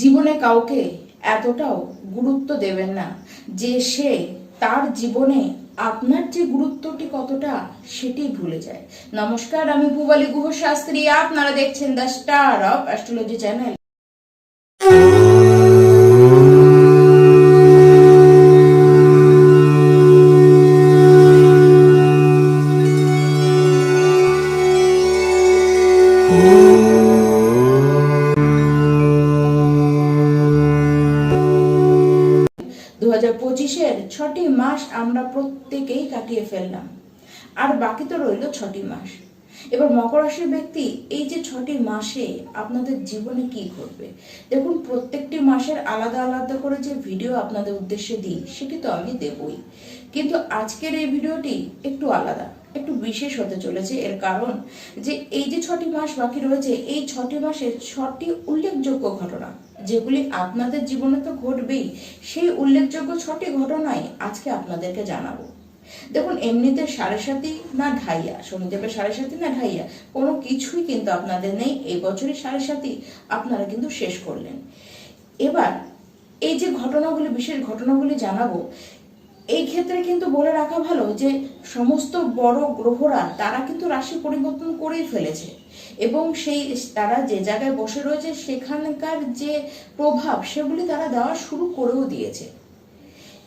জীবনে কাউকে এতটাও গুরুত্ব দেবেন না যে সে তার জীবনে আপনার যে গুরুত্বটি কতটা সেটি ভুলে যায়। নমস্কার, আমি ভুবালি গুহ শাস্ত্রী আপনারা দেখছেন the star of astrology channel. দু হাজার পঁচিশের ছটি মাস আমরা প্রত্যেকেই কাটিয়ে ফেললাম। আর বাকি তো রইল ছটি মাস। এবার মকর রাশির ব্যক্তি, এই যে ছটি মাসে আপনাদের জীবনে কি ঘটবে? দেখুন, প্রত্যেকটি মাসের আলাদা আলাদা করে যে ভিডিও আপনাদের উদ্দেশ্যে দিই, সেটি তো আমি দেবই। কিন্তু আজকের এই ভিডিওটি একটু আলাদা, একটু বিশেষ হতে চলেছে। এর কারণ যে, এই যে ছটি মাস বাকি রয়েছে, এই ছটি মাসে ছটি উল্লেখযোগ্য ঘটনা। যেগুলি আপনাদের জীবনে তো ঘটবেই, সেই উল্লেখযোগ্য ছটি ঘটনাই আজকে আপনাদেরকে জানাব। দেখুন, এমনিতে সাড়ে সাতই না ঢাইয়া, শনিদেবের সাড়ে সাতই না ঢাইয়া, কোনো কিছুই কিন্তু আপনাদের নেই, এই বছরই সাড়ে সাতই আপনারা কিন্তু শেষ করলেন। এবার, এই যে ঘটনাগুলি, বিশেষ ঘটনাগুলি জানাব এই ক্ষেত্রে কিন্তু বলে রাখা ভালো যে, সমস্ত বড় গ্রহরা তারা কিন্তু রাশি পরিবর্তন করেই ফেলেছে। এবং সেই, তারা যে জায়গায় বসে রয়েছে, সেখানকার যে প্রভাব, সেগুলি তারা দেওয়া শুরু করেও দিয়েছে।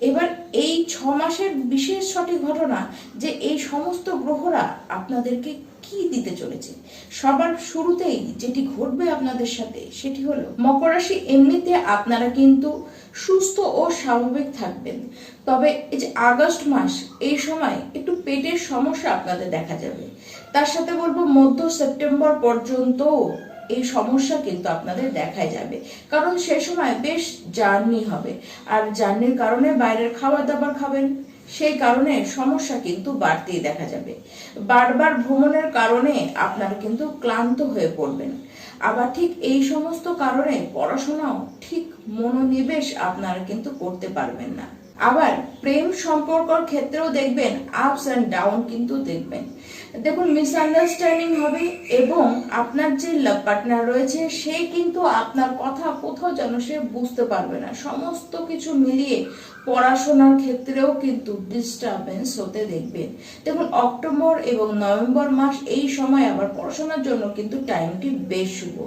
এবার এই ছ মাসের বিশেষ সঠিক ঘটনা যে এই সমস্ত গ্রহরা আপনাদেরকে কি দিতে চলেছে? সবার শুরুতেই যেটি ঘটবে আপনাদের সাথে সেটি হলো, মকর রাশি এমনিতে আপনারা কিন্তু সুস্থ ও স্বাভাবিক থাকবেন। তবে এই যে আগস্ট মাস, এই সময় একটু পেটের সমস্যা আপনাদের দেখা যাবে। তার সাথে বলব, মধ্য সেপ্টেম্বর পর্যন্ত এই সমস্যা কিন্তু আপনাদের দেখা যাবে। কারণ সে সময় বেশ জার্নি হবে। আর জার্নির কারণে বাইরের খাবার দাবার খাবেন, সেই কারণে সমস্যা কিন্তু বাড়তেই দেখা যাবে। বারবার ভ্রমণের কারণে আপনারা কিন্তু ক্লান্ত হয়ে পড়বেন। আবার ঠিক এই সমস্ত কারণে পড়াশোনাও ঠিক মনোনিবেশ আপনারা কিন্তু করতে পারবেন না। আবার প্রেম সম্পর্কর ক্ষেত্রেও দেখবেন আপস অ্যান্ড ডাউন কিন্তু দেখবেন। দেখুন মিসআন্ডারস্ট্যান্ডিং হবে এবং আপনার যে লাভ পার্টনার রয়েছে, সে কিন্তু আপনার কথা কোথাও যেন সে বুঝতে পারবে না। সমস্ত কিছু মিলিয়ে পড়াশোনার ক্ষেত্রেও কিন্তু ডিস্টারবেন্স হতে দেখবেন দেখুন, অক্টোবর এবং নভেম্বর মাস এই সময় আবার পড়াশোনার জন্য কিন্তু টাইমটি বেশ শুভ।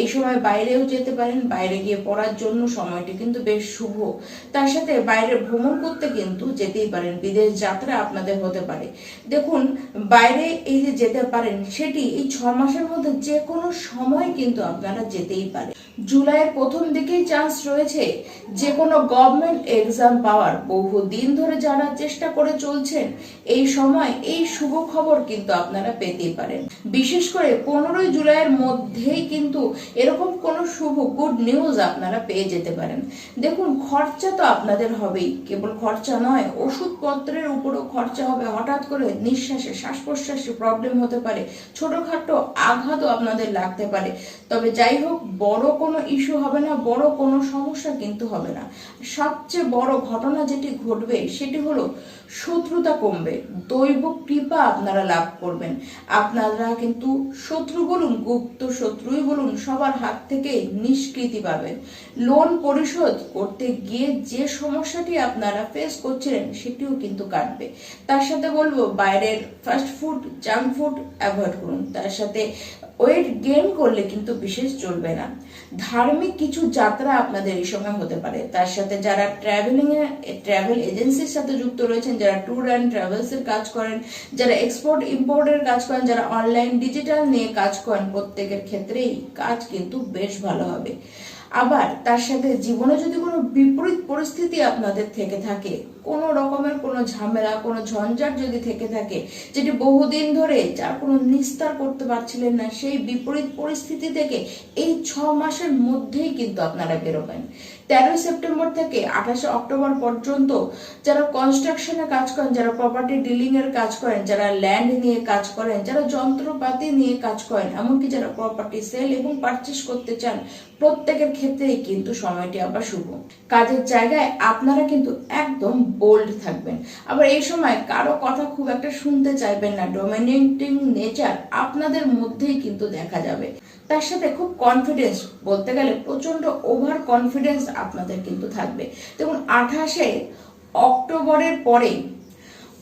এই সময় বাইরেও যেতে পারেন, বাইরে গিয়ে পড়ার জন্য সময়টি কিন্তু বেশ শুভ। তার সাথে বাইরে ভ্রমণ করতে কিন্তু যেতেই পারেন, বিদেশ যাত্রা আপনাদের হতে পারে। দেখুন, বাইরে এই যে যেতে পারেন, সেটি এই ছ মাসের মধ্যে যে কোনো সময় কিন্তু আপনারা যেতেই পারেন। জুলাইয়ের প্রথম দিকেই চান্স রয়েছে যে কোনো গভর্নমেন্ট এক্সাম পাওয়ার। বহু দিন ধরে যারা চেষ্টা করে চলছেন। এই সময় এই শুভ খবর কিন্তু আপনারা পেতেই পারেন। বিশেষ করে পনেরোই জুলাইয়ের মধ্যেই কিন্তু এরকম কোনো শুভ গুড নিউজ আপনারা পেয়ে যেতে পারেন। দেখুন, খরচা তো আপনাদের হবেই। কেবল খরচা নয়, ওষুধপত্রের উপরও খরচা হবে। হঠাৎ করে নিঃশ্বাসে শ্বাস প্রশ্বাসে প্রবলেম হতে পারে, ছোটখাটো আঘাতও আপনাদের লাগতে পারে। তবে যাই হোক, বড় কোনো ইস্যু হবে না, বড় কোনো সমস্যা কিন্তু হবে না। সবচেয়ে বড় ঘটনা যেটি ঘটবে, সেটি হলো শত্রুতা কমবে। দৈব কৃপা আপনারা লাভ করবেন। আপনারা কিন্তু শত্রু বলুন, গুপ্ত শত্রুই বলুন, সবার হাত থেকে নিষ্কৃতি পাবেন। লোন পরিশোধ করতে গিয়ে যে সমস্যাটি আপনারা ফেস করছিলেন, সেটিও কিন্তু কাটবে। তার সাথে বলব, বাইরের fast food junk food avoid করুন। তার সাথে ওয়েট গেইন করলে কিন্তু বিশেষ চলবে না। ধার্মিক কিছু যাত্রা আপনাদের এই সময় হতে পারে। তার সাথে যারা ট্রাভেলিং ট্রাভেল এজেন্সির সাথে যুক্ত রয়েছেন, যারা ট্যুর অ্যান্ড ট্রাভেলস এর কাজ করেন, যারা এক্সপোর্ট ইম্পোর্টের কাজ করেন, যারা অনলাইন ডিজিটাল নিয়ে কাজ করেন, প্রত্যেকের ক্ষেত্রেই কাজ কিন্তু বেশ ভালো হবে। আবার তার সাথে জীবনে যদি কোনো বিপরীত পরিস্থিতি আপনাদের থেকে থাকে কোনো রকমের কোনো ঝামেলা, কোনো ঝঞ্ঝাট যদি থেকে থাকে, যেটি বহুদিন ধরে যার কোনো নিস্তার করতে পারছিলেন না, সেই বিপরীত পরিস্থিতি থেকে এই ছ মাসের মধ্যেই কিন্তু আপনারা বেরোবেন। তেরোই সেপ্টেম্বর থেকে আঠাশে অক্টোবর পর্যন্ত যারা কনস্ট্রাকশনে কাজ করেন, যারা প্রপার্টি ডিলিং এর কাজ করেন, যারা ল্যান্ড নিয়ে কাজ করেন, যারা যন্ত্রপাতি নিয়ে কাজ করেন, এমনকি যারা প্রপার্টি সেল এবং পারচেস করতে চান, প্রত্যেকের ক্ষেত্রেই কিন্তু সময়টি আবার শুভ। কাজের জায়গায় আপনারা কিন্তু একদম বোল্ড থাকবেন। আবার এই সময় কারও কথা খুব একটা শুনতে চাইবেন না। ডোমিনেটিং নেচার আপনাদের মধ্যেই কিন্তু দেখা যাবে। তার সাথে খুব কনফিডেন্স বলতে গেলে প্রচণ্ড ওভার কনফিডেন্স আপনাদের কিন্তু থাকবে। দেখুন, আঠাশে অক্টোবরের পরে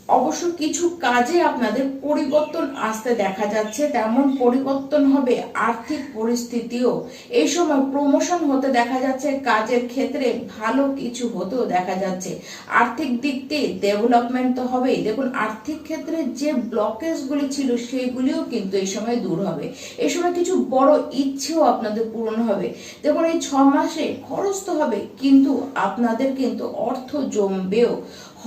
অবশ্য কিছু কাজে আপনাদের পরিবর্তন আসতে দেখা যাচ্ছে, তেমন পরিবর্তন হবে আর্থিক পরিস্থিতিও। এই সময় প্রমোশন হতে দেখা যাচ্ছে, কাজের ক্ষেত্রে ভালো কিছু হতেও দেখা যাচ্ছে। আর্থিক দিক দিয়ে ডেভেলপমেন্ট তো হবেই। দেখুন, আর্থিক ক্ষেত্রে যে ব্লকেজগুলি ছিল, সেগুলিও কিন্তু এই সময় দূর হবে। এই সময় কিছু বড় ইচ্ছেও আপনাদের পূরণ হবে। দেখুন, এই ছ মাসে খরচ তো হবে, কিন্তু আপনাদের কিন্তু অর্থ জমবেও।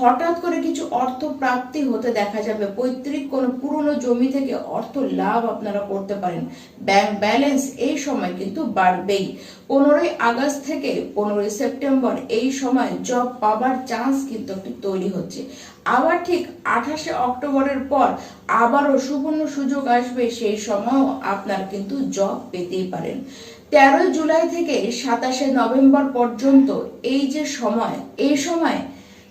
হঠাৎ করে কিছু অর্থ প্রাপ্তি হতে দেখা যাবে। পৈতৃক কোনো পুরনো জমি থেকে অর্থ লাভ আপনারা করতে পারেন। ব্যাংক ব্যালেন্স এই সময় কিন্তু বাড়বেই। পনেরোই আগস্ট থেকে পনেরোই সেপ্টেম্বর এই সময় জব পাবার চান্স কিন্তু একটু তৈরি হচ্ছে। আবার ঠিক আঠাশে অক্টোবরের পর আবারও সুবর্ণ সুযোগ আসবে, সেই সময়ও আপনার কিন্তু জব পেতেই পারেন। তেরোই জুলাই থেকে সাতাশে নভেম্বর পর্যন্ত এই যে সময়, এই সময়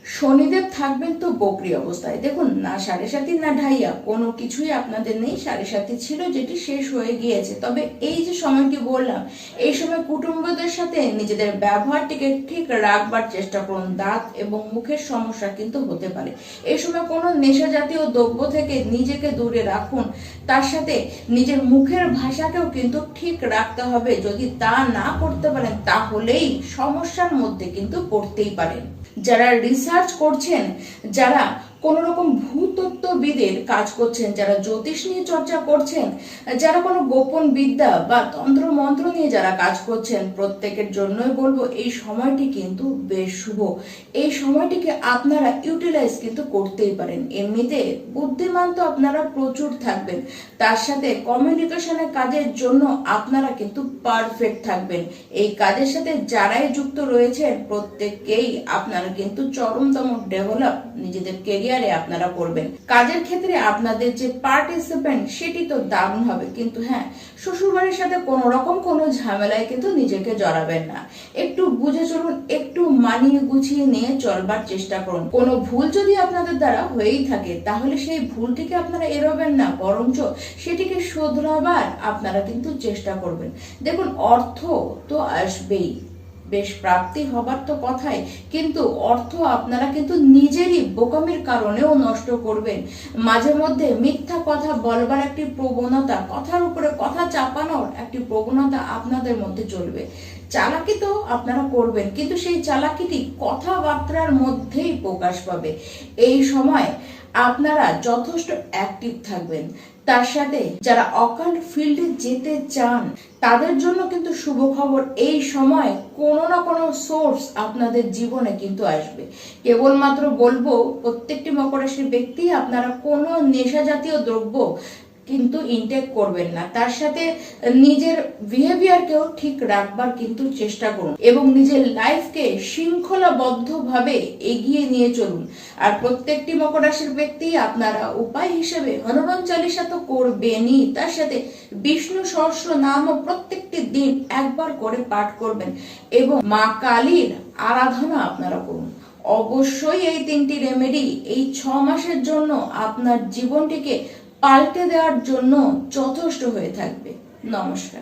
শনিদেব থাকবেন তো বকরি অবস্থায়। দেখুন, না সাড়ে সাতি না ঢাইয়া, কোনো কিছুই আপনাদের নেই। সাড়ে সাতি ছিল, যেটি শেষ হয়ে গিয়েছে। তবে এই যে সময়টি বললাম, এই সময় কুটুম্বদের সাথে নিজেদের ব্যবহারটিকে ঠিক রাখবার চেষ্টা করুন। দাঁত এবং মুখের সমস্যা কিন্তু হতে পারে। এই সময় কোনো নেশা জাতীয় দ্রব্য থেকে নিজেকে দূরে রাখুন। তার সাথে নিজের মুখের ভাষাকেও কিন্তু ঠিক রাখতে হবে। যদি তা না করতে পারেন, তাহলেই সমস্যার মধ্যে কিন্তু পড়তেই পারেন। যারা রিসার্চ করছেন যারা কোন রকম ভূতত্ত্ববিদের কাজ করছেন, যারা জ্যোতিষ নিয়ে চর্চা করছেন, যারা কোনো গোপন বিদ্যা বা তন্ত্র মন্ত্র নিয়ে যারা কাজ করছেন, প্রত্যেকের জন্যই বলব এই সময়টি কিন্তু বেশ শুভ। এই সময়টিকে আপনারা ইউটিলাইজ কিন্তু করতেই পারেন। এমনিতে বুদ্ধিমান তো আপনারা প্রচুর থাকবেন। তার সাথে কমিউনিকেশনের কাজের জন্য আপনারা কিন্তু পারফেক্ট থাকবেন। এই কাজের সাথে যারাই যুক্ত রয়েছেন, প্রত্যেককেই আপনারা কিন্তু চরমতম ডেভেলপ নিজেদের কেরিয়ারে আপনারা করবেন। কাজের ক্ষেত্রে আপনাদের যে পার্টিসিপেন্ট সেটি তো দারুণ হবে। কিন্তু হ্যাঁ শ্বশুরবাড়ির সাথে কোনো রকম কোনো ঝামেলায় কিন্তু নিজেকে জড়াবেন না। একটু বুঝে চলুন, একটু মানিয়ে গুছিয়ে নিয়ে চলবার চেষ্টা করুন। কোনো ভুল যদি আপনাদের দ্বারা হয়েই থাকে, তাহলে সেই ভুলটিকে আপনারা এড়োবেন না, বরঞ্চ সেটিকে শোধরাবার আপনারা কিন্তু চেষ্টা করবেন। দেখুন, অর্থ তো আসবেই। বেশ প্রাপ্তি হবার তো কথাই, কিন্তু অর্থ আপনারা কিন্তু নিজেরই বোকামির কারণেও নষ্ট করবেন। মাঝে মধ্যে মিথ্যা কথা বলবার একটি প্রবণতা, কথার উপরে কথা চাপানোর একটি প্রবণতা আপনাদের মধ্যে চলবে। চালাকি তো আপনারা করবেন, কিন্তু সেই চালাকিটি কথাবার্তার মধ্যেই প্রকাশ পাবে। এই সময় আপনারা যথেষ্ট অ্যাক্টিভ থাকবেন। তার সাথে যারা অকাল্ট ফিল্ডে যেতে চান, তাদের জন্য কিন্তু শুভ খবর এই সময় কোনো না কোনো সোর্স আপনাদের জীবনে কিন্তু আসবে। কেবলমাত্র বলব, প্রত্যেকটি মকর রাশির ব্যক্তি আপনারা কোনো নেশা জাতীয় দ্রব্য কিন্তু ইনটেক করবেন না। তার সাথে নিজের বিহেভিয়ারকেও ঠিক রাখবার কিন্তু চেষ্টা করুন এবং নিজের লাইফকে শৃঙ্খলাবদ্ধভাবে এগিয়ে নিয়ে চলুন। আর প্রত্যেকটি মকর রাশির ব্যক্তি আপনারা উপায় হিসেবে হনুমান চালিসা তো করবেনই, তার সাথে বিষ্ণু সহস্র নামও প্রত্যেকটি দিন একবার করে পাঠ করবেন এবং মা কালীর আরাধনা আপনারা করুন। অবশ্যই এই তিনটি রেমেডি এই ছ মাসের জন্য আপনার জীবনটিকে পাল্টে দেওয়ার জন্য যথেষ্ট হয়ে থাকবে। নমস্কার।